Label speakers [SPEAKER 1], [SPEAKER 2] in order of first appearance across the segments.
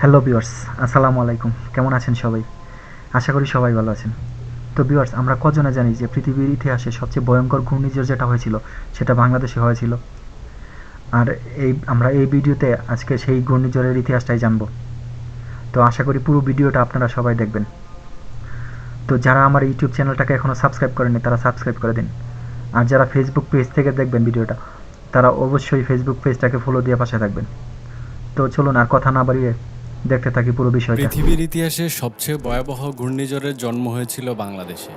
[SPEAKER 1] Hello বিয়ার্স আসসালামু আলাইকুম। কেমন আছেন সবাই? আশা করি সবাই ভালো আছেন। তো বিয়ার্স আমরা কজনে জানি যে পৃথিবীর ইতিহাসে সবচেয়ে ভয়ঙ্কর ঘূর্ণিঝড় যেটা হয়েছিল, সেটা বাংলাদেশে হয়েছিল। আর এই, আমরা এই ভিডিওতে আজকে সেই ঘূর্ণিঝড়ের ইতিহাসটাই জানব। তো আশা করি পুরো ভিডিওটা আপনারা সবাই দেখবেন। তো যারা আমার ইউটিউব চ্যানেলটাকে এখনও সাবস্ক্রাইব করেনি তারা সাবস্ক্রাইব করে দিন। আর যারা ফেসবুক পেজ থেকে দেখবেন ভিডিওটা, তারা অবশ্যই ফেসবুক পেজটাকে ফলো দিয়ে পাশে থাকবেন। তো চলুন আর কথা না বাড়িয়ে দেখতে থাকি পুরো বিষয়টা।
[SPEAKER 2] পৃথিবীর ইতিহাসে সবচেয়ে ভয়াবহ ঘূর্ণিঝড়ের জন্ম হয়েছিল বাংলাদেশে।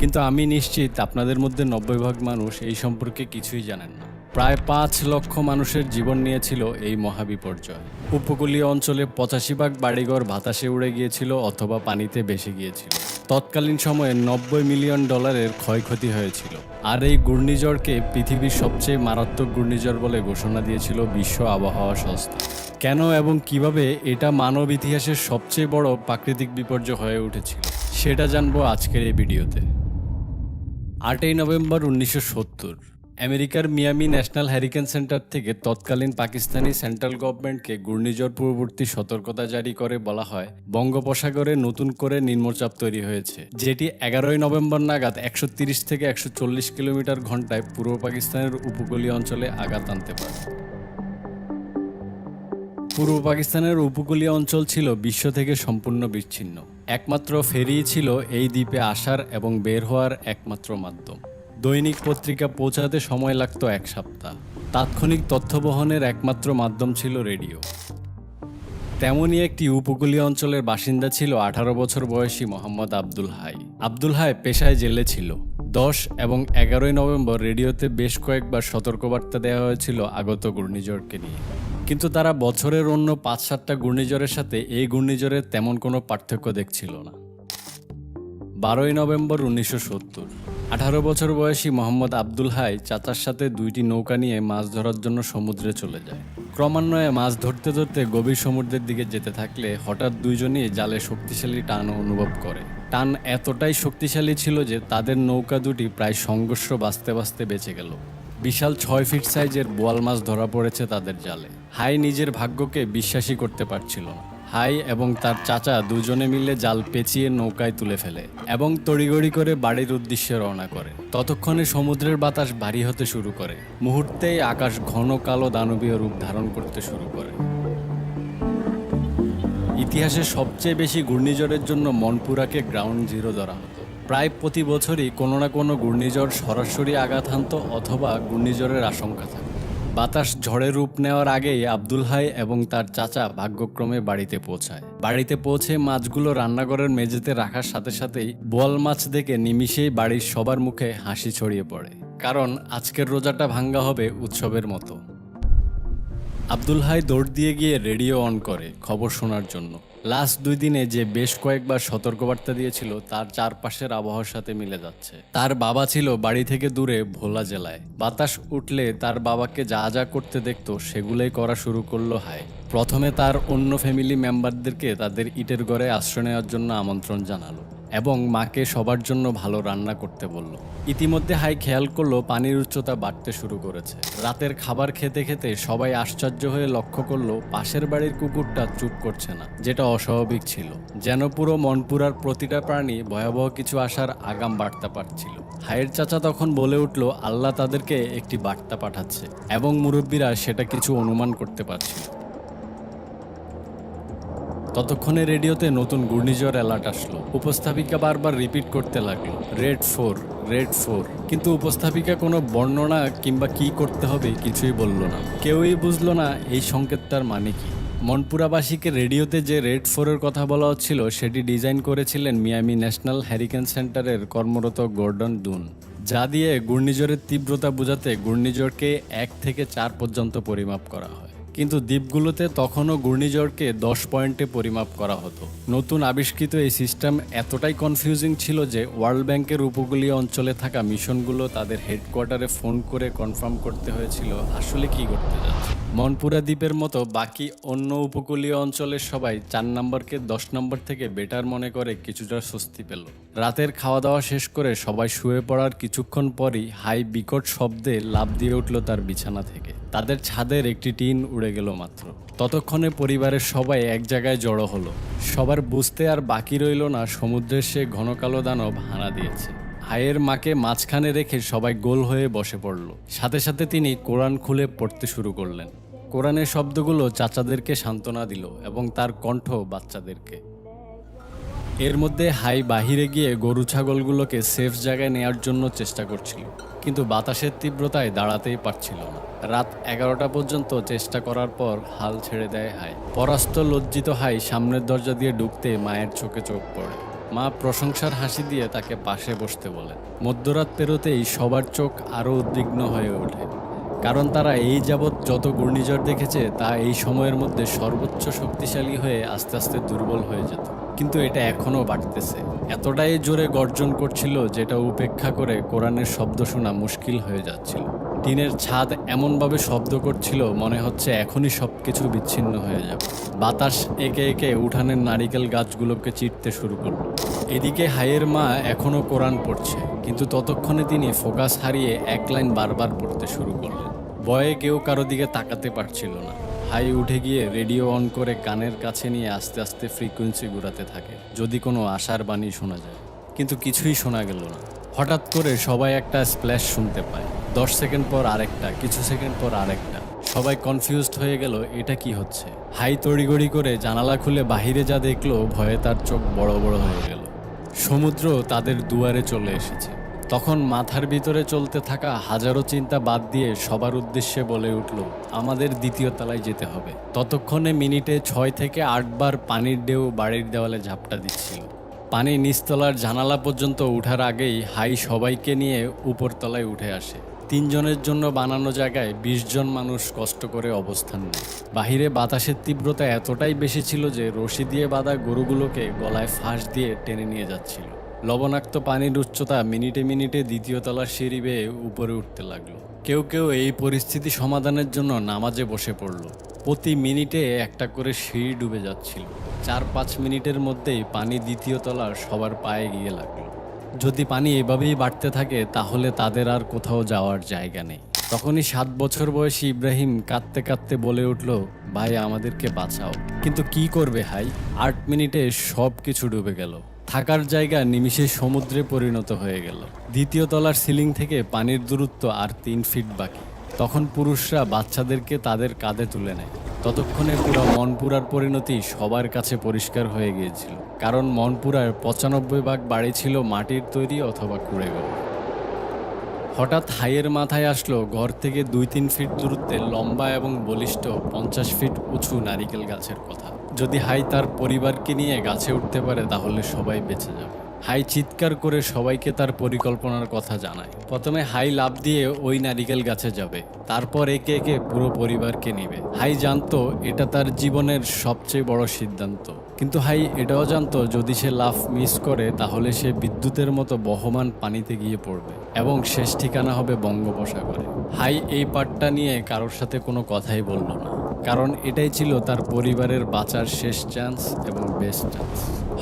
[SPEAKER 2] কিন্তু আমি নিশ্চিত আপনাদের মধ্যে নব্বই ভাগ মানুষ এই সম্পর্কে কিছুই জানেন না। প্রায় পাঁচ লক্ষ মানুষের জীবন নিয়েছিল এই মহাবিপর্যয়। উপকূলীয় অঞ্চলে পঁচাশি ভাগ বাড়িঘর বাতাসে উড়ে গিয়েছিল অথবা পানিতে ভেসে গিয়েছিল। তৎকালীন সময়ে নব্বই মিলিয়ন ডলারের ক্ষয়ক্ষতি হয়েছিল। আর এই ঘূর্ণিঝড়কে পৃথিবীর সবচেয়ে মারাত্মক ঘূর্ণিঝড় বলে ঘোষণা দিয়েছিল বিশ্ব আবহাওয়া সংস্থা। কেন এবং কীভাবে এটা মানব ইতিহাসের সবচেয়ে বড় প্রাকৃতিক বিপর্যয় হয়ে উঠেছিল, সেটা জানব আজকের এই ভিডিওতে। আটই নভেম্বর উনিশশো সত্তর। আমেরিকার মিয়ামি ন্যাশনাল হ্যারিকেন সেন্টার থেকে তৎকালীন পাকিস্তানি সেন্ট্রাল গভর্নমেন্টকে ঘূর্ণিঝড় পূর্ববর্তী সতর্কতা জারি করে বলা হয়। বঙ্গোপসাগরে নতুন করে নিম্নচাপ তৈরি হয়েছে, যেটি এগারোই নভেম্বর নাগাদ একশো থেকে একশো চল্লিশ কিলোমিটার ঘন্টায় পূর্ব পাকিস্তানের উপকূলীয় অঞ্চলে আঘাত আনতে পারে। পূর্ব পাকিস্তানের উপকূলীয় অঞ্চল ছিল বিশ্ব থেকে সম্পূর্ণ বিচ্ছিন্ন। একমাত্র ফেরি ছিল এই দ্বীপে আসার এবং বের হওয়ার একমাত্র মাধ্যম। দৈনিক পত্রিকা পৌঁছাতে সময় লাগতো এক সপ্তাহ। তাৎক্ষণিক তথ্য বহনের একমাত্র মাধ্যম ছিল রেডিও। তেমনই একটি উপকূলীয় অঞ্চলের বাসিন্দা ছিল আঠারো বছর বয়সী মোহাম্মদ আব্দুল হাই। আব্দুল হাই পেশায় জেলে ছিল। দশ এবং এগারোই নভেম্বর রেডিওতে বেশ কয়েকবার সতর্কবার্তা দেওয়া হয়েছিল আগত ঘূর্ণিঝড়কে নিয়ে। কিন্তু তারা বছরের অন্য পাঁচ সাতটা ঘূর্ণিঝড়ের সাথে এই ঘূর্ণিঝড়ের তেমন কোনো পার্থক্য দেখছিল না। বারোই নভেম্বর উনিশশো সত্তর। আঠারো বছর বয়সী মোহাম্মদ আব্দুল হাই চাচার সাথে দুইটি নৌকা নিয়ে মাছ ধরার জন্য সমুদ্রে চলে যায়। ক্রমান্বয়ে মাছ ধরতে ধরতে গভীর সমুদ্রের দিকে যেতে থাকলে হঠাৎ দুইজনই জালে শক্তিশালী টান অনুভব করে। টান এতটাই শক্তিশালী ছিল যে তাদের নৌকা দুটি প্রায় সংঘর্ষ বাঁচতে বাঁচতে বেঁচে গেল। বিশাল ছয় ফিট সাইজের বোয়াল মাছ ধরা পড়েছে তাদের জালে। হাই নিজের ভাগ্যকে বিশ্বাসই করতে পারছিল না। হাই এবং তার চাচা দুজনে মিলে জাল পেঁচিয়ে নৌকায় তুলে ফেলে এবং তড়িগড়ি করে বাড়ির উদ্দেশ্যে রওনা করে। ততক্ষণে সমুদ্রের বাতাস ভারী হতে শুরু করে। মুহূর্তেই আকাশ ঘন কালো দানবীয় রূপ ধারণ করতে শুরু করে। ইতিহাসে সবচেয়ে বেশি ঘূর্ণিঝড়ের জন্য মনপুরাকে গ্রাউন্ড জিরো ধরা হতো। প্রায় প্রতি বছরই কোনো না কোনো ঘূর্ণিঝড় সরাসরি আঘাত হানত অথবা ঘূর্ণিঝড়ের আশঙ্কা থাকে। বাতাস ঝড়ে রূপ নেওয়ার আগেই আব্দুল হাই এবং তার চাচা ভাগ্যক্রমে বাড়িতে পৌঁছায়। বাড়িতে পৌঁছে মাছগুলো রান্নাঘরের মেঝেতে রাখার সাথে সাথেই বোয়াল মাছ দেখে নিমিষেই বাড়ির সবার মুখে হাসি ছড়িয়ে পড়ে। কারণ আজকের রোজাটা ভাঙ্গা হবে উৎসবের মতো। আব্দুল হাই দৌড় দিয়ে গিয়ে রেডিও অন করে খবর শোনার জন্য। লাস্ট দুই দিনে যে বেশ কয়েকবার সতর্কবার্তা দিয়েছিল, তার চারপাশের আবহাওয়ার সাথে মিলে যাচ্ছে। তার বাবা ছিল বাড়ি থেকে দূরে ভোলা জেলায়। বাতাস উঠলে তার বাবাকে যা যা করতে দেখত, সেগুলোই করা শুরু করল হায়। প্রথমে তার অন্য ফ্যামিলি মেম্বারদেরকে তাদের ইটের ঘরে আশ্রয় নেওয়ার জন্য আমন্ত্রণ জানালো। এবং মাকে সবার জন্য ভালো রান্না করতে বলল। ইতিমধ্যে হাই খেয়াল করল পানির উচ্চতা বাড়তে শুরু করেছে। রাতের খাবার খেতে খেতে সবাই আশ্চর্য হয়ে লক্ষ্য করল পাশের বাড়ির কুকুরটা চুপ করছে না, যেটা অস্বাভাবিক ছিল। যেন পুরো মনপুরার প্রতিটা প্রাণী ভয়াবহ কিছু আসার আগাম বার্তা পাচ্ছিল। হায়ের চাচা তখন বলে উঠল, আল্লাহ তাদেরকে একটি বার্তা পাঠাচ্ছে এবং মুরব্বীরা সেটা কিছু অনুমান করতে পারছিল। ততক্ষণে রেডিওতে নতুন ঘূর্ণিঝড় অ্যালার্ট আসলো। উপস্থাপিকা বারবার রিপিট করতে লাগল রেড ফোর রেড ফোর। কিন্তু উপস্থাপিকা কোনো বর্ণনা কিংবা কি করতে হবে কিছুই বলল না। কেউই বুঝলো না এই সংকেতটার মানে কি। মনপুরাবাসীকে রেডিওতে যে রেড ফোরের কথা বলা হচ্ছিল, সেটি ডিজাইন করেছিলেন মিয়ামি ন্যাশনাল হ্যারিকেন সেন্টারের কর্মরত গর্ডন ডুন যা দিয়ে ঘূর্ণিঝড়ের তীব্রতা বোঝাতে ঘূর্ণিঝড়কে এক থেকে চার পর্যন্ত পরিমাপ করা হয়। কিন্তু দ্বীপগুলোতে তখনও ঘূর্ণিঝড়কে দশ পয়েন্টে পরিমাপ করা হতো। নতুন আবিষ্কৃত এই সিস্টেম এতটাই কনফিউজিং ছিল যে ওয়ার্ল্ড ব্যাংকের উপকূলীয় অঞ্চলে থাকা মিশনগুলো তাদের হেডকোয়ার্টারে ফোন করে কনফার্ম করতে হয়েছিল, আসলে কি করতে যাচ্ছে। মনপুরা দ্বীপের মতো বাকি অন্য উপকূলীয় অঞ্চলের সবাই চার নম্বরকে দশ নম্বর থেকে বেটার মনে করে কিছুটা স্বস্তি পেল। রাতের খাওয়া দাওয়া শেষ করে সবাই শুয়ে পড়ার কিছুক্ষণ পরই হাই বিকট শব্দে লাভ দিয়ে উঠল তার বিছানা থেকে। তাদের ছাদের একটি টিন উড়ে গেল মাত্র। ততক্ষণে পরিবারের সবাই এক জায়গায় জড়ো হলো। সবার বুঝতে আর বাকি রইল না, সমুদ্রের সে ঘন কালো দানব হানা দিয়েছে। হায়ের মাকে মাঝখানে রেখে সবাই গোল হয়ে বসে পড়ল। সাথে সাথে তিনি কোরআন খুলে পড়তে শুরু করলেন। কোরআনের শব্দগুলো চাচাদেরকে সান্ত্বনা দিল এবং তার কণ্ঠ বাচ্চাদেরকে। এর মধ্যে হাই বাহিরে গিয়ে গরু ছাগলগুলোকে সেফ জায়গায় নেয়ার জন্য চেষ্টা করছিল। কিন্তু বাতাসের তীব্রতায় দাঁড়াতেই পারছিল না। রাত এগারোটা পর্যন্ত চেষ্টা করার পর হাল ছেড়ে দেয় হাই পরাস্ত লজ্জিত হাই সামনের দরজা দিয়ে ঢুকতে মায়ের চোখে চোখ পড়ে। মা প্রশংসার হাসি দিয়ে তাকে পাশে বসতে বলেন। মধ্যরাত পেরোতেই সবার চোখ আরও উদ্বিগ্ন হয়ে ওঠে। কারণ তারা এই যাবৎ যত ঘূর্ণিঝড় দেখেছে, তা এই সময়ের মধ্যে সর্বোচ্চ শক্তিশালী হয়ে আস্তে আস্তে দুর্বল হয়ে যেত। কিন্তু এটা এখনও বাড়তেছে। এতটাই জোরে গর্জন করছিল যেটা উপেক্ষা করে কোরআনের শব্দ শোনা মুশকিল হয়ে যাচ্ছিল। টিনের ছাদ এমনভাবে শব্দ করছিল মনে হচ্ছে এখনই সব কিছু বিচ্ছিন্ন হয়ে যাবে। বাতাস একে একে উঠানের নারিকেল গাছগুলোকে চিরতে শুরু করল। এদিকে হাইয়ের মা এখনও কোরআন পড়ছে, কিন্তু ততক্ষণে তিনি ফোকাস হারিয়ে এক লাইন বারবার পড়তে শুরু করলেন। ভয়ে কেউ কারও দিকে তাকাতে পারছিল না। হাই উঠে গিয়ে রেডিও অন করে কানের কাছে নিয়ে আস্তে আস্তে ফ্রিকোয়েন্সি ঘুরাতে থাকে, যদি কোনো আশার বাণী শোনা যায়। কিন্তু কিছুই শোনা গেল না। হঠাৎ করে সবাই একটা স্প্ল্যাশ শুনতে পায়। দশ সেকেন্ড পর আরেকটা, কিছু সেকেন্ড পর আরেকটা। সবাই কনফিউজড হয়ে গেল, এটা কি হচ্ছে? হাই তড়িগড়ি করে জানালা খুলে বাহিরে যা দেখল, ভয়ে তার চোখ বড় বড় হয়ে গেল। সমুদ্র তাদের দুয়ারে চলে এসেছে। তখন মাথার ভিতরে চলতে থাকা হাজারো চিন্তা বাদ দিয়ে সবার উদ্দেশ্যে বলে উঠল, আমাদের দ্বিতীয় তলায় যেতে হবে। ততক্ষণে মিনিটে ছয় থেকে আটবার পানির ঢেউ বাড়ির দেওয়ালে ঝাপটা দিচ্ছিল। পানি নিচতলার জানালা পর্যন্ত উঠার আগেই হাই সবাইকে নিয়ে উপরতলায় উঠে আসে। তিনজনের জন্য বানানো জায়গায় বিশ জন মানুষ কষ্ট করে অবস্থান নেয়। বাহিরে বাতাসের তীব্রতা এতটাই বেশি ছিল যে রশি দিয়ে বাঁধা গরুগুলোকে গলায় ফাঁস দিয়ে টেনে নিয়ে যাচ্ছিল। লবণাক্ত পানির উচ্চতা মিনিটে মিনিটে দ্বিতীয় তলার সিঁড়ি বেয়ে উপরে উঠতে লাগল। কেউ কেউ এই পরিস্থিতি সমাধানের জন্য নামাজে বসে পড়ল। প্রতি মিনিটে একটা করে সিঁড়ি ডুবে যাচ্ছিল। চার পাঁচ মিনিটের মধ্যেই পানি দ্বিতীয় তলার সবার পায়ে গিয়ে লাগল। যদি পানি এভাবেই বাড়তে থাকে, তাহলে তাদের আর কোথাও যাওয়ার জায়গা নেই। তখনই সাত বছর বয়সী ইব্রাহিম কাঁদতে কাঁদতে বলে উঠল, ভাই, আমাদেরকে বাঁচাও। কিন্তু কি করবে, হাই? আট মিনিটে সব কিছু ডুবে গেল। থাকার জায়গা নিমিষে সমুদ্রে পরিণত হয়ে গেল। দ্বিতীয় তলার সিলিং থেকে পানির দূরত্ব আর তিন ফিট বাকি। তখন পুরুষরা বাচ্চাদেরকে তাদের কাঁধে তুলে নেয়। ততক্ষণে পুরো মনপুরার পরিণতি সবার কাছে পরিষ্কার হয়ে গিয়েছিল। কারণ মনপুরার পঁচানব্বই ভাগ বাড়ি ছিল মাটির তৈরি অথবা কুড়ে ঘর। হঠাৎ হাইয়ের মাথায় আসলো ঘর থেকে দুই তিন ফিট দূরত্বে লম্বা এবং বলিষ্ঠ পঞ্চাশ ফিট উঁচু নারিকেল গাছের কথা। যদি হাই তার পরিবারকে নিয়ে গাছে উঠতে পারে, তাহলে সবাই বেঁচে যাবে। হাই চিৎকার করে সবাইকে তার পরিকল্পনার কথা জানায়। প্রথমে হাই লাভ দিয়ে ওই নারিকেল গাছে যাবে, তারপর একে একে পুরো পরিবারকে নিবে। হাই জানতো এটা তার জীবনের সবচেয়ে বড় সিদ্ধান্ত। কিন্তু হাই এটাও জানতো, যদি সে লাফ মিস করে, তাহলে সে বিদ্যুতের মতো বহমান পানিতে গিয়ে পড়বে এবং শেষ ঠিকানা হবে বঙ্গোপসাগরে। হাই এই পার্টটা নিয়ে কারোর সাথে কোনো কথাই বলল না। কারণ এটাই ছিল তার পরিবারের বাঁচার শেষ চান্স এবং বেস্ট চান্স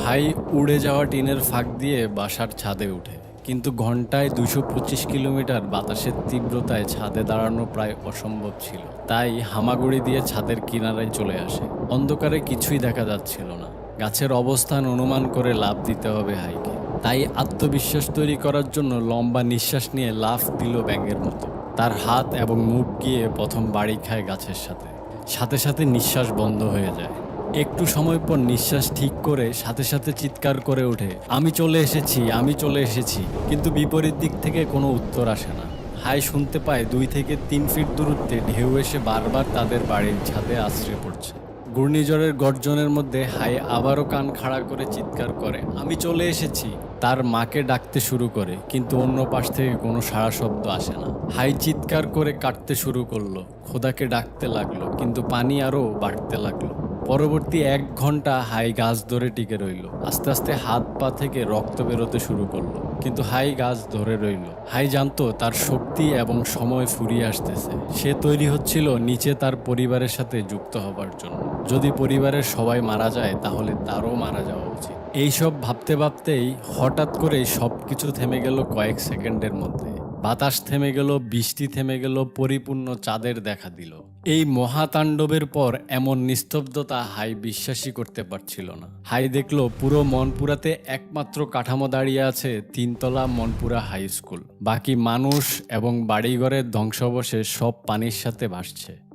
[SPEAKER 2] হাই উড়ে যাওয়া টিনের ফাঁক দিয়ে বাসার ছাদে উঠে। কিন্তু ঘন্টায় দুশো পঁচিশ কিলোমিটার বাতাসের তীব্রতায় ছাদে দাঁড়ানো প্রায় অসম্ভব ছিল। তাই হামাগুড়ি দিয়ে ছাদের কিনারায় চলে আসে। অন্ধকারে কিছুই দেখা যাচ্ছিল না। গাছের অবস্থান অনুমান করে লাভ দিতে হবে হাইকে। তাই আত্মবিশ্বাস তৈরি করার জন্য লম্বা নিঃশ্বাস নিয়ে লাফ দিল ব্যাঙের মতো। তার হাত এবং মুখ গিয়ে প্রথম বাড়ি খায় গাছের সাথে। সাথে সাথে নিঃশ্বাস বন্ধ হয়ে যায়। একটু সময় পর নিঃশ্বাস ঠিক করে সাথে সাথে চিৎকার করে ওঠে, আমি চলে এসেছি, আমি চলে এসেছি। কিন্তু বিপরীত দিক থেকে কোনো উত্তর আসে না। হাই শুনতে পায় দুই থেকে তিন ফিট দূরত্বে ঢেউ এসে বারবার তাদের বাড়ির ছাদে আশ্রয় পড়ছে। ঘূর্ণিঝড়ের গর্জনের মধ্যে হাই আবারও কান খাড়া করে চিৎকার করে। আমি চলে এসেছি। তার মাকে ডাকতে শুরু করে, কিন্তু অন্য পাশ থেকে কোনো সাড়া শব্দ আসে না। হাই চিৎকার করে কাটতে শুরু করল। খোদাকে ডাকতে লাগল, কিন্তু পানি আরও বাড়তে লাগল। পরবর্তী এক ঘণ্টা হাই গাছ ধরে টিকে রইল। আস্তে আস্তে হাত পা থেকে রক্ত বেরোতে শুরু করল। কিন্তু হাই গাছ ধরে রইল। হাই জানতো তার শক্তি এবং সময় ফুরিয়ে আসতেছে। সে তৈরি হচ্ছিল নিচে তার পরিবারের সাথে যুক্ত হবার জন্য। যদি পরিবারের সবাই মারা যায়, তাহলে তারও মারা যাওয়া উচিত। এইসব ভাবতে ভাবতেই হঠাৎ করে সব কিছু থেমে গেল কয়েক সেকেন্ডের মধ্যে। বাতাস থেমে গেল, বৃষ্টি থেমে গেল, পরিপূর্ণ চাঁদের দেখা দিল। এই মহাতাণ্ডবের পর এমন নিস্তব্ধতা হাই বিশ্বাসই করতে পারছিল না। হাই দেখল, পুরো মনপুরাতে একমাত্র কাঠামো দাঁড়িয়ে আছে তিনতলা মনপুরা হাই স্কুল। বাকি মানুষ এবং বাড়িঘরের ধ্বংসাবশেষ সব পানির সাথে ভাসছে।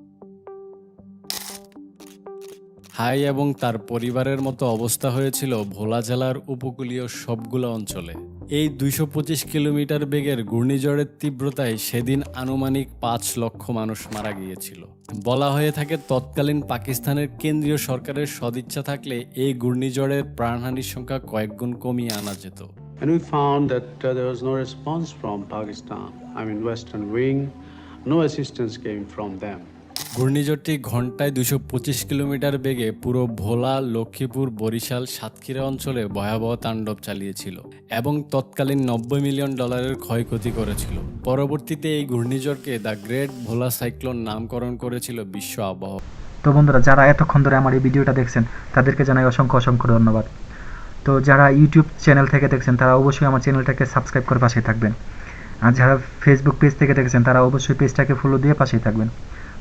[SPEAKER 2] হাই এবং তার পরিবারের মতো অবস্থা হয়েছিল ভোলা জেলার উপকূলীয় সবগুলো অঞ্চলে এই দুইশো পঁচিশ কিলোমিটার বেগের ঘূর্ণিঝড়ের তীব্রতায় সেদিন আনুমানিক পাঁচ লক্ষ মানুষ মারা গিয়েছিল বলা হয়ে থাকে তৎকালীন পাকিস্তানের কেন্দ্রীয় সরকারের সদিচ্ছা থাকলে এই ঘূর্ণিঝড়ের প্রাণহানির সংখ্যা কয়েকগুণ কমিয়ে আনা যেত
[SPEAKER 3] And we found that uh, there was no response from Pakistan. I mean, Western Wing, no assistance came from them.
[SPEAKER 2] ঘূর্ণিঝড়টি ঘন্টায় দুশো পঁচিশ কিলোমিটার বেগে পুরো ভোলা, লক্ষ্মীপুর, বরিশাল, সাতক্ষীরা অঞ্চলে ভয়াবহ তাণ্ডব চালিয়েছিল এবং তৎকালীন নব্বই মিলিয়ন ডলারের ক্ষয়ক্ষতি করেছিল। পরবর্তীতে এই ঘূর্ণিঝড়কে দ্য গ্রেট ভোলা সাইক্লোন নামকরণ করেছিল বিশ্ব আবহাওয়া।
[SPEAKER 1] তো বন্ধুরা, যারা এতক্ষণ ধরে আমার এই ভিডিওটা দেখছেন, তাদেরকে জানাই অসংখ্য অসংখ্য ধন্যবাদ। তো যারা ইউটিউব চ্যানেল থেকে দেখছেন, তারা অবশ্যই আমার চ্যানেলটাকে সাবস্ক্রাইব করে পাশেই থাকবেন। আর যারা ফেসবুক পেজ থেকে দেখছেন, তারা অবশ্যই পেজটাকে ফলো দিয়ে পাশেই থাকবেন।